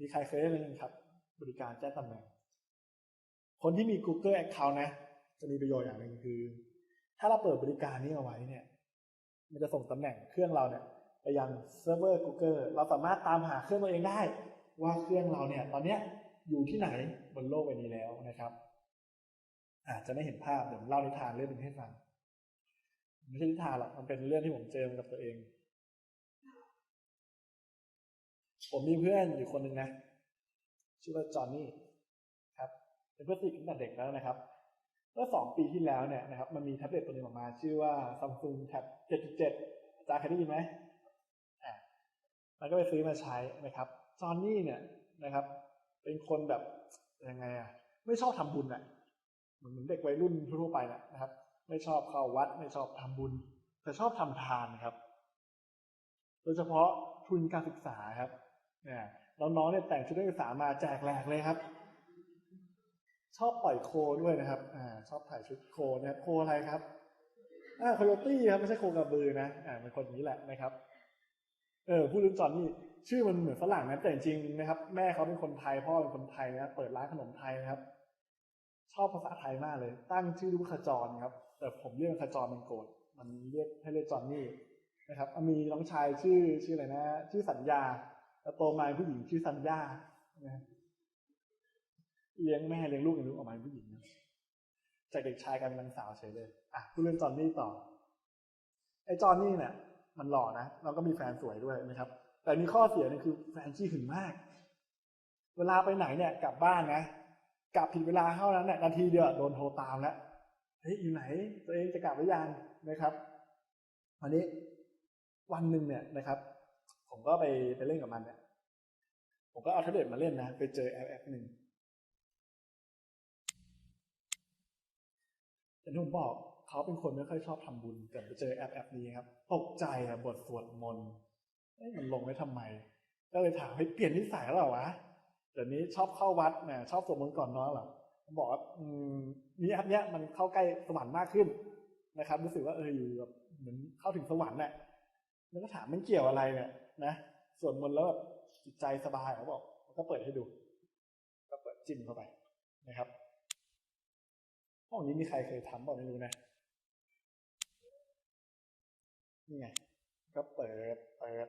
มีใครเคยได้ไหมครับ บริการแจ้งตำแหน่ง คนที่มี Google Account นะ จะมีประโยชน์อย่างหนึ่งคือ ถ้าเราเปิดบริการนี้เอาไว้เนี่ย มันจะส่งตำแหน่งเครื่องเราเนี่ยไปยังเซิร์ฟเวอร์ Google เราสามารถตามหาเครื่องตัวเองได้ ว่าเครื่องเราเนี่ย ตอนเนี้ยอยู่ที่ไหนบนโลกใบนี้แล้วนะครับ อาจจะไม่เห็นภาพเดี๋ยวผมเล่านิทานเรื่องหนึงให้ฟังไม่ใช่นิทานหรอกมันเป็นเรื่องที่ผมเจอมากับตัวเอง ผมมีเพื่อนอยู่คนหนึ่งนะ ชื่อว่าจอห์นนี่ครับ เป็นเพื่อนสนิทตั้งแต่เด็กแล้วนะครับเมื่อสองปีที่แล้วเนี่ยนะครับ มันมีแท็บเล็ตตัวหนึงออกมา ชื่อว่า Samsung Tab 7.7อาจารย์เคยได้ยินไหมอ่ามันก็ไปซื้อมาใช้นะครับจอห์นนี่เนี่ยนะครับ เป็นคนแบบยังไงอะไม่ชอบทำบุญอะเหมือนเด็กวัยรุ่นทั่วไปแหละนะครับ ไม่ชอบเข้าวัด ไม่ชอบทำบุญ แต่ชอบทำทานครับ โดยเฉพาะทุนการศึกษาครับ เนี่ยน้องๆเนี่ยแต่งชุดนักศึกษามาแจกแหลกเลยครับ ชอบปล่อยโคด้วยนะครับอ่าชอบถ่ายชุดโคนะครับโคอะไรครับอ่าโคโยตี้ครับไม่ใช่โคกระบือนะอ่าเป็นคนนี้แหละนะครับเออพูดถึงจอนนี่ชื่อมันเหมือนฝรั่งนะแต่จริงนะครับ แม่เขาเป็นคนไทยพ่อเป็นคนไทยนะเปิดร้านขนมไทยนะครับ ชอบภาษาไทยมากเลย ตั้งชื่อลูกขจรครับ แต่ผมเรียกมันขจรมันโกรธมันเรียกให้เรียกจอนนี่นะครับมีน้องชายชื่อชื่ออะไรนะ ชื่อสัญญา แล้วโตมาผู้หญิงชื่อสัญญานะเลี้ยงแม่เลี้ยงลูกอย่างลูกออกมาเป็นผู้หญิงนะจากเด็กชายกลายเป็นนางสาวเฉยเลยอะพูดเรื่องจอนนี่ต่อ ไอ้จอนนี่เนี่ยมันหล่อนะแล้วก็มีแฟนสวยด้วยนะครับ แต่มีข้อเสียหนึงคือแฟนขี้หึงมาก เวลาไปไหนเนี่ย กลับบ้านนะกลับผิดเวลาเท่านั้นเนี่ยนาทีเดียวโดนโทรตามแล้วเฮ้ยอยู่ไหน ตัวเองจะกลับหรือยังนะครับวันนี้วันหนึ่งเนี่ยนะครับ ผมก็ไปไปเล่นกับมันเนี่ยผมก็เอาแท็บเล็ตมาเล่นนะ ไปเจอแอปแอปหนึ่งอย่างที่ผมบอกเขาเป็นคนไม่ค่อยชอบทำบุญ แต่ไปเจอแอปแอปนี้ครับ ตกใจอะบทสวดมนต์เอ้ยมันลงไว้ทำไม ก็เลยถามให้เปลี่ยนนิสัยแล้วเหรอวะเดี๋ยวนี้ชอบเข้าวัดนะชอบสวดมนต์ก่อนนอนเหรอผมบอกว่าอืมมีแอปเนี้ยมันเข้าใกล้สวรรค์มากขึ้นนะครับ รู้สึกว่าเอออยู่แบบเหมือนเข้าถึงสวรรค์น่ะแล้วก็ถามมันเกี่ยวอะไรเนี่ย นะสวดมนต์แล้วแบบจิตใจสบายเขาบอกก็เปิดให้ดู ก็เปิดจิ้มเข้าไปนะครับห้องนี้มีใครเคยทำบอกไม่รู้นะนี่ไง ก็เปิดเปิด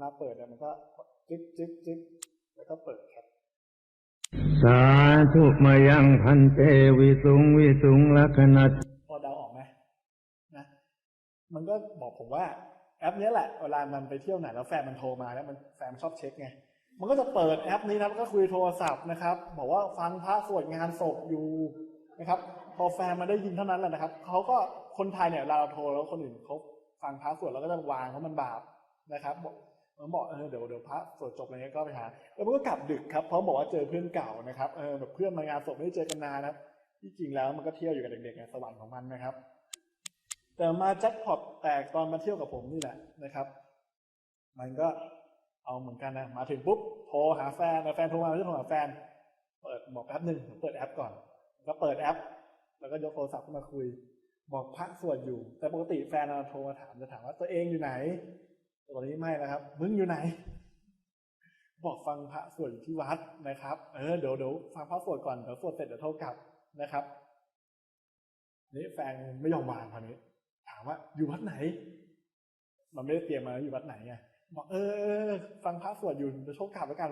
มาเปิดเนี่ยมันก็จิ๊บจิ๊บจิ๊บแล้วก็เปิดครับสาธุมายังพันเตวิสุงวิสุงลักขณะพอเดาออกไหมนะ มันก็บอกผมว่า แอปนี้แหละเวลามันไปเที่ยวไหนแล้วแฟนมันโทรมาแล้วมันแฟนมันชอบเช็คไงมันก็จะเปิดแอปนี้นะแล้วก็คุยโทรศัพท์นะครับ บอกว่าฟังพระสวดงานศพอยู่นะครับ พอแฟนมาได้ยินเท่านั้นแหละนะครับเขาก็คนไทยเนี่ยเวลาเราโทรแล้วคนอื่นเขาฟังพระสวดแล้วก็จะวางเพราะมันบาปนะครับบอกมันบอกเออเดี๋ยวเดี๋ยวพระสวดจบอะไรเงี้ยก็ไปหาแล้วมันก็กลับดึกครับเพราะบอกว่าเจอเพื่อนเก่านะครับเออแบบเพื่อนมางานศพไม่ได้เจอกันนานนะที่จริงแล้วมันก็เที่ยวอยู่กับเด็กๆในสวรรค์ของมันนะครับ แต่มาแจ็คพอตแตกตอนมาเที่ยวกับผมนี่แหละนะครับ มันก็เอาเหมือนกันนะมาถึงปุ๊บโทรหาแฟนแฟนโทรมาไม่ใช่โทรหาแฟน เปิดบอกแป๊บหนึ่งเปิดแอปก่อนก็เปิดแอป แล้วก็ยกโทรศัพท์ขึ้นมาคุย บอกพระสวดอยู่ แต่ปกติแฟนเราโทรมาถามจะถามว่าตัวเองอยู่ไหนตอนนี้ไม่นะครับ มึงอยู่ไหน บอกฟังพระสวดที่วัดนะครับ เออเดี๋ยวเดี๋ยวฟังพระสวดก่อนเดี๋ยวสวดเสร็จเดี๋ยวโทรกลับนะครับนี่แฟนไม่ยอมวางคราวนี้ ว่าอยู่วัดไหน มันไม่ได้เตรียมมาอยู่วัดไหนไงบอกเออ ฟังพระสวดอยู่เดี๋ยวโทรกลับแล้วกัน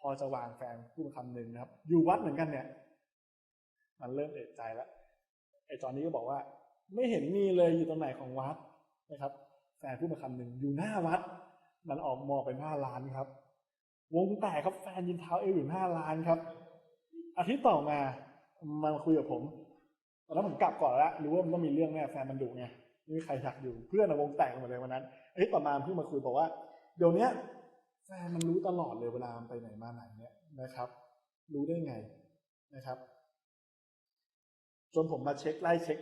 พอจะวางแฟนพูดคำหนึ่งนะครับ อยู่วัดเหมือนกันเนี่ย มันเริ่มเอะใจแล้วไอ้จอนนี้ก็บอกว่า ไม่เห็นมีเลยอยู่ตรงไหนของวัดนะครับ แฟนพูดมาคำหนึ่งอยู่หน้าวัด มันออกมองไปหน้าร้านครับ วงแตกครับแฟนยินเท้าเอวอยู่หน้าร้านครับ อาทิตย์ต่อมา มันมาคุยกับผมตอนนั้นผมกลับก่อนแล้วรู้ว่ามันต้องมีเรื่องแน่แฟนมันดุไง ม่มีใครอยากอยู่เพื่อนอะวงแตกหมดเลยวันนั้นเอ้ยต่อมาเพิ่งมาคุยบอกว่าเดี๋ยวนี้แฟนมันรู้ตลอดเลยเวลาไปไหนมาไหนเนี่ยนะครับ รู้ได้ไงนะครับ จนผมมาเช็คไล่เช็ค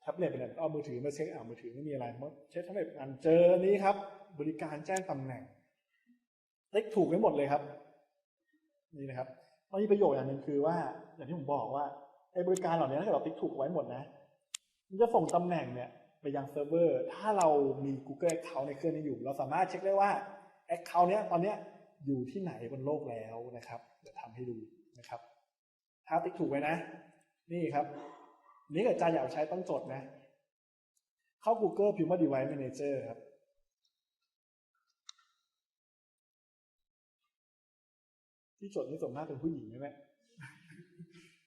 แท็บเล็ตไปเนี่ยเอามือถือมาเช็คอ่ามือถือไม่มีอะไรมาเช็คแท็บเล็ตอันเจอนี้ครับ บริการแจ้งตำแหน่งเล็กถูกไว้หมดเลยครับ นี่นะครับมันมีประโยชน์อย่างหนึ่งคือว่า อย่างที่ผมบอกว่าไอ้บริการเหล่านี้ถ้าเกิดเราติ๊กถูกไว้หมดนะ มันจะส่งตำแหน่งเนี่ย ไปยังเซิร์ฟเวอร์ ถ้าเรามี Google Account ในเครื่องนี้อยู่ เราสามารถเช็คได้ว่าแอคเคาท์เนี้ยตอนเนี้ยอยู่ที่ไหนบนโลกแล้วนะครับเดี๋ยวทำให้ดูนะครับ ถ้าติ๊กถูกไว้นะ นี่ครับนี่เกิดอาจารย์อยากใช้ต้องจดนะ เข้า Google พิมพ์ว่า Device Manager ครับที่จดนี่ส่วนมากเป็นผู้หญิงใช่ไหม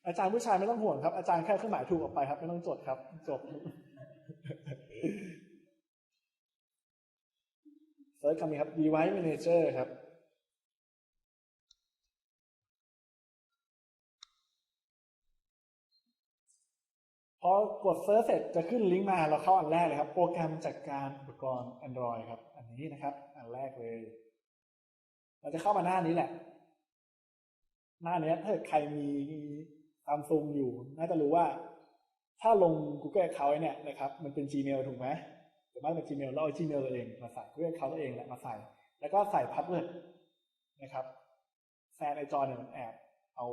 อาจารย์ผู้ชายไม่ต้องห่วงครับ อาจารย์แค่เครื่องหมายถูกออกไปครับ ไม่ต้องจดครับ จบ เซิร์ชคำนี้ครับ device manager ครับ พอกดเซิร์ชเสร็จจะขึ้นลิงก์มาเราเข้าอันแรกเลยครับ โปรแกรมจัดการอุปกรณ์ Android ครับ อันนี้นะครับ อันแรกเลย เราจะเข้ามาหน้านี้แหละ หน้านี้ถ้าเกิดใครมีซัมซุงอยู่ น่าจะรู้ว่า ถ้าลง Google Account เนี่ยนะครับมันเป็น Gmail ถูกไหมหรือว่เป็น Gmail เราเอา Gmail ตัวเองมาใส่ Google Account ตัวเองแหละมาใส่ แล้วก็ใส่พาสเวิร์ดนะครับแฟนไอจอนเนี่ยมันแอบเอา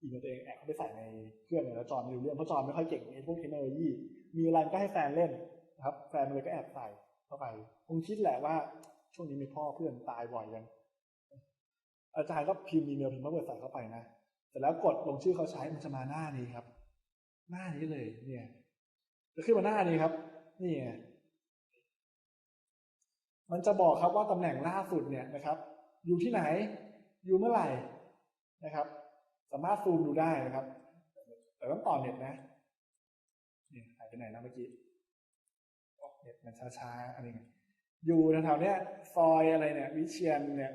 อีเมลตัวเองแอบเข้าไปใส่ในเครื่องเนี่ยแล้วจอนไม่รู้เรื่องเพราะจอนไม่ค่อยเก่งในพวกเทคโนโลยี มีอะไรมันก็ให้แฟนเล่นนะครับ แฟนมันเลยก็แอบใส่เข้าไปคงคิดแหละว่าช่วงนี้มีพ่อเพื่อนตายบ่อยยังอาจารย์ก็พิมพ์อีเมลพิมพ์พาสเวิร์ดใส่เข้าไปนะเสร็จแล้วกดลงชื่อเขาใช้มันจะมาหน้านี้ครับ หน้านี้เลย เนี่ยจะขึ้นมาหน้านี้ครับ นี่ไงมันจะบอกครับว่าตำแหน่งล่าสุดเนี่ยนะครับ อยู่ที่ไหน อยู่เมื่อไหร่นะครับ สามารถซูมดูได้นะครับ แต่ต้องต่อเน็ตนะเนี่ยหายไปไหนนะเมื่อกี้โอ้เน็ตมันช้าๆอะไรเงี้ยอยู่แถวๆเนี้ยซอยอะไรเนี่ย วิเชียนเนี่ย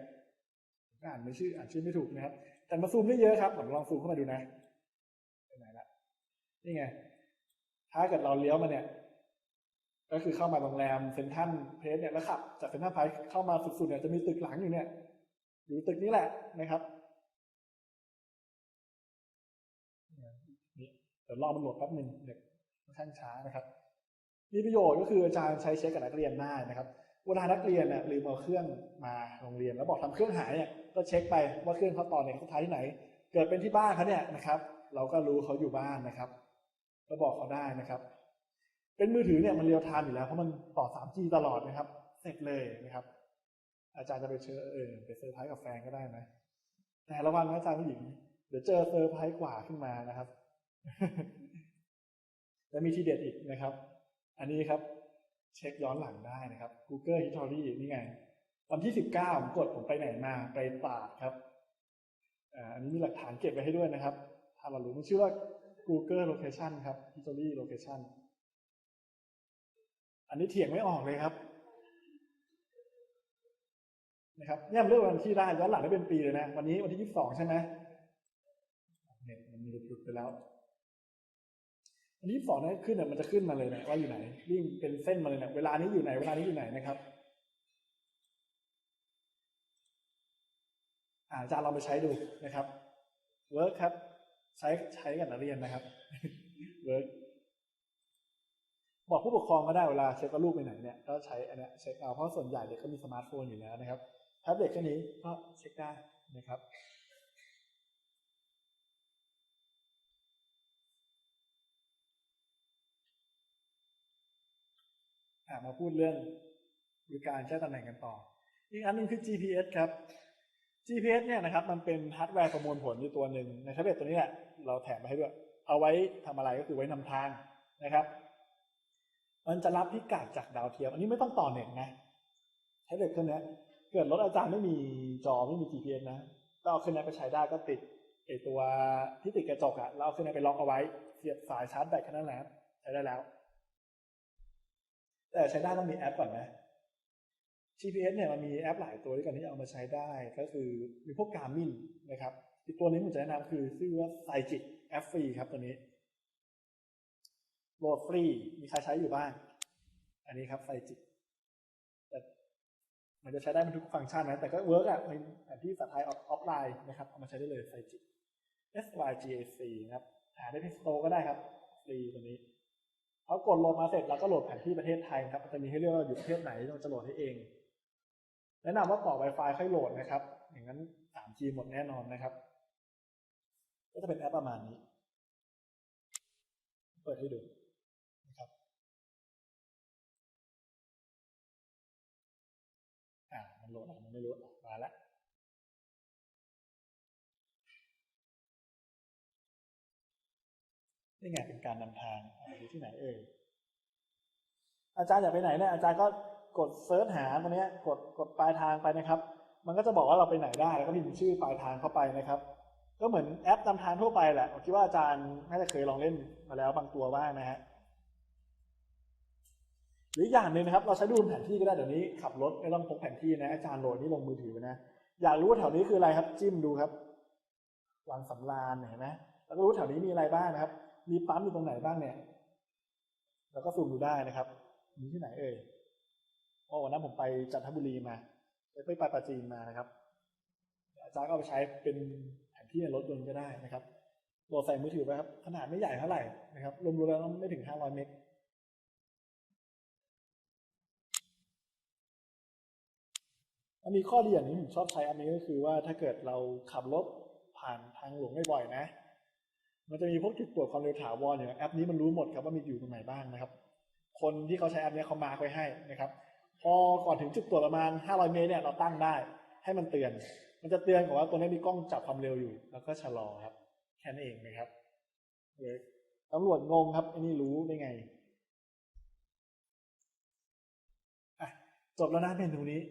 ผมอ่านไม่ชื่ออ่านชื่อไม่ถูกนะครับ แต่มาซูมได้เยอะครับผมลองซูมเข้ามาดูนะ นี่ไง ถ้าเกิดเราเลี้ยวมาเนี่ย ก็คือเข้ามาโรงแรมเซนทรัลเพสเนี่ยแล้วขับ จากเซนทรัลไพร์เข้ามาสุดๆเนี่ยจะมีตึกหลังอยู่เนี่ย อยู่ตึกนี้แหละนะครับนี่เดี๋ยวรอมันโหลดแป๊บหนึ่งเด็กค่อนข้างช้านะครับมีประโยชน์ก็คืออาจารย์ใช้เช็คกับนักเรียนได้นะครับเวลานักเรียนเนี่ยลืมเอาเครื่องมาโรงเรียนแล้วบอกทำเครื่องหายเนี่ยก็เช็คไปว่าเครื่องเขาต่อเนี่ยเขาท้ายที่ไหน เกิดเป็นที่บ้านเขาเนี่ยนะครับ เราก็รู้เขาอยู่บ้านนะครับ ก็บอกเขาได้นะครับ เป็นมือถือเนี่ยมันเรียวไทม์อยู่แล้วเพราะมันต่อ 3G ตลอดนะครับ เสร็จเลยนะครับ อาจารย์จะไปเชิญเออไปเซอร์ไพรส์กับแฟนก็ได้นะ แต่ระวังนะอาจารย์ผู้หญิง เดี๋ยวเจอเซอร์ไพรส์กว่าขึ้นมานะครับ และมีทีเด็ดอีกนะครับ อันนี้ครับ เช็คย้อนหลังได้นะครับ Google History นี่ไงวันที่19ผมกดผมไปไหนมาไปตาดครับอ่าอันนี้มีหลักฐานเก็บไว้ให้ด้วยนะครับ ถ้าเรารู้มันชื่อว่า Google Location ครับ History Location อันนี้เถียงไม่ออกเลยครับนะครับเนี่ยมันเลือกวันที่ได้ย้อนหลังได้เป็นปีเลยนะ วันนี้วันที่ยี่สิบสองใช่ไหมเนี่ยมันมีหลุดไปแล้ววันที่สองนั้นขึ้นเนี่ยมันจะขึ้นมาเลยนะว่าอยู่ไหนวิ่งเป็นเส้นมาเลยนะเวลานี้อยู่ไหน เวลานี้อยู่ไหนนะครับอาอาจารย์ลองไปใช้ดูนะครับเวิร์กครับ ใช้ใช้กับนักเรียนนะครับเวิร์กบอกผู้ปกครองก็ได้เวลาเช็คว่าลูกไปไหนเนี่ยก็ใช้อันนี้เช็คเอาเพราะส่วนใหญ่เด็กก็มีสมาร์ทโฟนอยู่แล้วนะครับแท็บเล็ตแค่นี้ก็เช็คได้นะครับมาพูดเรื่องบริการแจ้งตำแหน่งกันต่อ อีกอันหนึงคือ GPS ครับ GPS เนี่ยนะครับมันเป็นฮาร์ดแวร์ประมวลผลอยู่ตัวหนึ่งในแท็บเล็ตตัวนี้แหละเราแถมมาให้ด้วย เอาไว้ทำอะไรก็คือไว้นำทางนะครับ มันจะรับพิกัดจากดาวเทียม อันนี้ไม่ต้องต่อเน็ตนะแท็บเล็ตเครื่องนี้เกิดรถอาจารย์ไม่มีจอไม่มี GPS นะก็เอาเครื่องนี้ไปใช้ได้ก็ติดไอตัวที่ติดกระจกอะแล้วเอาเครื่องนี้ไปล็อกเอาไว้ เสียบสายชาร์จแบตแค่นั้นแหละใช้ได้แล้ว แต่ใช้ได้ต้องมีแอปก่อนนะ GPS เนี่ยมันมีแอปหลายตัวด้วยกันที่เอามาใช้ได้ก็คือมีพวกการมินนะครับอีกตัวนี้ผมจะแนะนำคือชื่อว่าไซจิตแอปฟรีครับตัวนี้โหลดฟรีมีใครใช้อยู่บ้าง อันนี้ครับไซจิตแต่มันจะใช้ได้บนทุกฟังก์ชันนะแต่ก็เวิร์กอะเป็นแผนที่ภาษาไทยออฟไลน์นะครับเอามาใช้ได้เลยไซจิต S Y G A C นะครับหาได้ที่สโตร์ก็ได้ครับฟรีตัวนี้พอกดโหลดมาเสร็จเราก็โหลดแผนที่ประเทศไทยครับมันจะมีให้เลือกว่าอยู่ประเทศไหนเราจะโหลดให้เอง แนะนำว่าต่อ Wi-Fi ค่อยโหลดนะครับ อย่างนั้น 3G หมดแน่นอนนะครับ ก็จะเป็นแอปประมาณนี้ เปิดให้ดูนะครับอ่ามันโหลดอะไรมันไม่รู้อะมาแล้วนี่ไงเป็นการนำทางอะอยู่ที่ไหนเอ่ยอาจารย์อยากไปไหนเนี่ยอาจารย์ก็ กดเซิร์ชหาตรงนี้กดกดปลายทางไปนะครับ มันก็จะบอกว่าเราไปไหนได้แล้วก็พิมพ์ชื่อปลายทางเข้าไปนะครับ ก็เหมือนแอปนำทางทั่วไปแหละผมคิดว่าอาจารย์น่าจะเคยลองเล่นมาแล้วบางตัวบ้างนะฮะหรืออย่างหนึ่งนะครับเราใช้ดูแผนที่ก็ได้เดี๋ยวนี้ขับรถไม่ต้องพกแผนที่นะอาจารย์โหลดนี่ลงมือถือไว้นะอยากรู้ว่าแถวนี้คืออะไรครับ จิ้มดูครับวังสำราญเห็นไหมแล้วก็รู้แถวนี้มีอะไรบ้างนะครับ มีปั๊มอยู่ตรงไหนบ้างเนี่ย แล้วก็ซูมดูได้นะครับ มีที่ไหนเอ่ย ราะวันนั้นผมไปจันทบุรีมาไปไปปราจีนมานะครับอาจารย์ก็เอาไปใช้เป็นแผนที่ในรถยนต์ก็ได้นะครับโหลดใส่มือถือไปครับ ขนาดไม่ใหญ่เท่าไหร่นะครับรวมๆแล้วไม่ถึง500เมกมันมีข้อดีอย่างนี้ผมชอบใช้อันนี้ก็คือว่าถ้าเกิดเราขับรถผ่านทางหลวงบ่อยๆนะ มันจะมีพวกจุดตรวจความเร็วถาวรอย่างแอปนี้มันรู้หมดครับว่ามีอยู่ตรงไหนบ้างนะครับ คนที่เขาใช้แอปนี้เขามาคไว้ให้นะครับ พอก่อนถึงจุดตรวจประมาณ 500 เมตรเนี่ยเราตั้งได้ ให้มันเตือน มันจะเตือนก่อนว่าตัวนี้มีกล้องจับความเร็วอยู่ แล้วก็ชะลอครับ แค่นั้นเองนะครับเลยตำรวจงงครับไอ้นี่รู้ได้ไงจบแล้วนะเมนูนี้